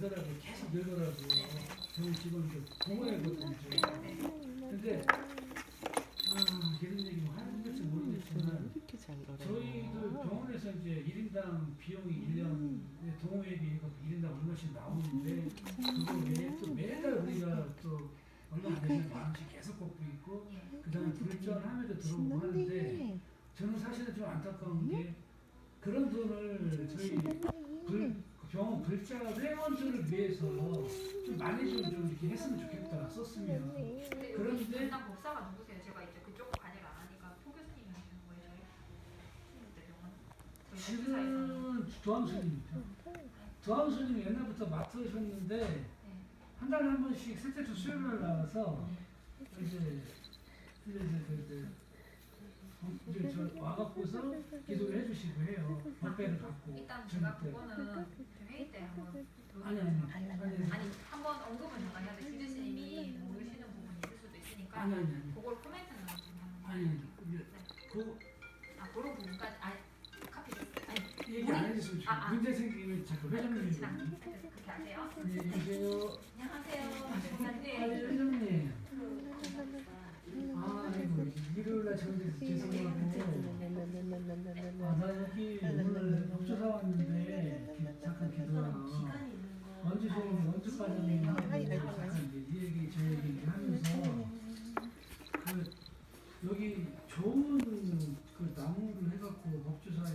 늘더라고 계속 늘더라고. 저는 지금 이제 동호회거든요. 근데 아 이런 얘기 뭐 하는 건지 모르겠지만. 저희들 병원에서 이제 1인당 비용이 1년 동호회비가 1인당 얼마씩 나오는데 그거 또 매달 우리가 또 얼마 안 되는 만 원씩 계속 걷고 있고 그 다음에 불전함에도 들어오고 하는데 저는 사실은 좀 안타까운 게 그런 돈을 저희 불, 병원 불자 회원들을 위해서 좀 많이 좀, 좀 이렇게 했으면 좋겠다 썼으면 근데 그런데- 여기 담당 법사가 누구세요? 제가 이제 그쪽 관여를 안 하니까 포 교수님이 하시는 거예요, 저희 병원. 저희 법사에서는. 지금 두함수님이죠 두함수님 옛날부터 맡으셨는데 네. 한 달에 한 번씩 셋째 주 수요일 날 나와서 이제 이제 이제 그, 그, 어, 이제 저 와갖고서 기도를 해주시고 해요. 법배를 갖고 일단 제가 때. 그거는 회의 때 한번 아니 아니 아니 아니 아니 한번 언급은 잠깐 해야 돼. 주 교수님이 모르시는 부분이 있을 수도 있으니까 아니 아니 아니 그걸 코멘트는 좀 하는 거. 아니 그 아 그런 부분까지 아니 카피. 아니 얘기 안 해주시면 아, 아. 문제 생기면 회장님이 않- 그렇게 하세요. 안녕히 계세요. 안녕하세요, 아. 회장님 아 이거 일요일 날 저한테 죄송하고 좋은 그 나무를 해갖고 법주사에